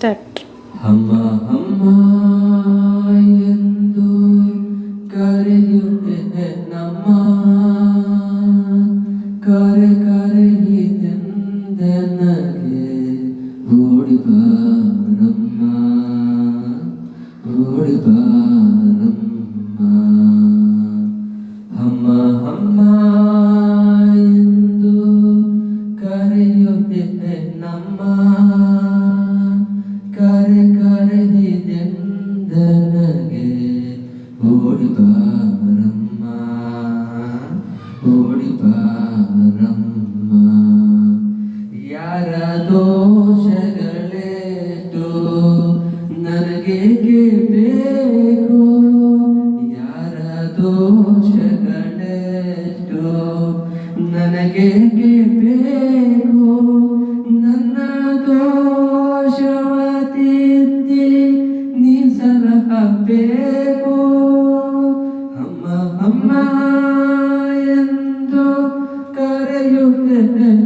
Start അമ്മ അമ്മ എന്തോ കരയുണ്ട് നമ്മ? കര കരയിതെന്തെന്നകെ ഓടിപ്പാ పారమ్మ ఓడి పారమ్మ యార ನನಗೆ ನನಗೇಕೆ ಬೇಕು ಯಾರ ದೋಷಗಳೆಷ್ಟು ನನಗೆ ಬೇಕು ನನ್ನ ದೋಷವತಿದ್ದಿ ನೀ ಸಲಹ ಬೇಕು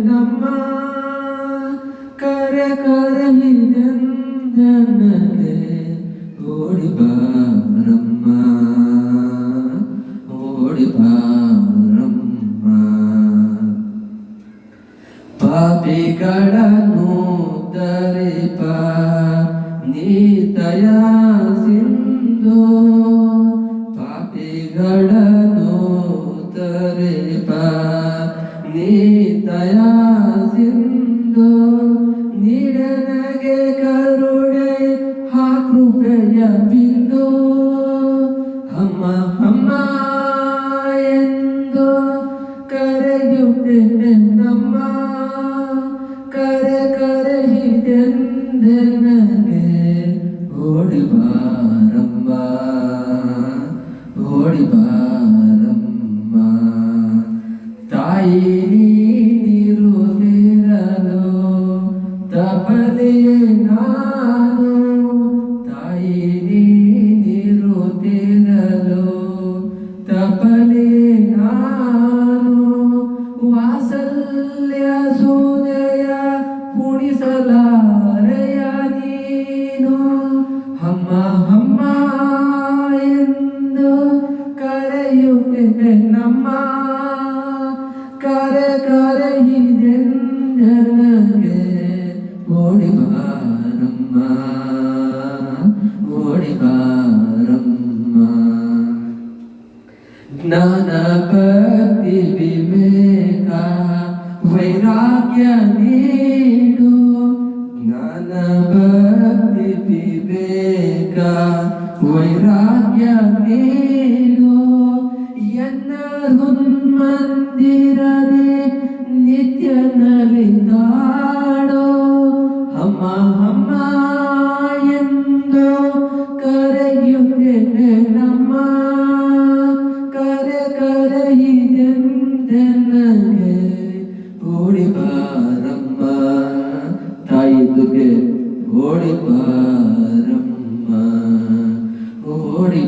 ನಮ್ಮ ಕರೆ ಕರೆಯಿದೆಂದನಗೆ ಓಡಿ ಬಾರಮ್ಮ ಓಡಿ ಬಾರಮ್ಮ ಪಾಪಿಗಳನ್ನು ತರಿಪ ನೀತಯ ಸಿಂಧು ಪಾಪಿಗಳನ್ನು ತರಿಪ ദീതയാ സിന്ധു. नी निरुनिरनो तपदे ना ಜ್ಞಾನ ಭಕ್ತಿ ವಿವೇಕ ವೈರಾಗ್ಯ ನೀಡು ಜ್ಞಾನ ಭಕ್ತಿ ವಿವೇಕ ವೈರಾಗ್ಯ ನೀಡು ಎನ್ನ ಹೃನ್ಮಂದಿರದೆ பாரம்மா ஓடி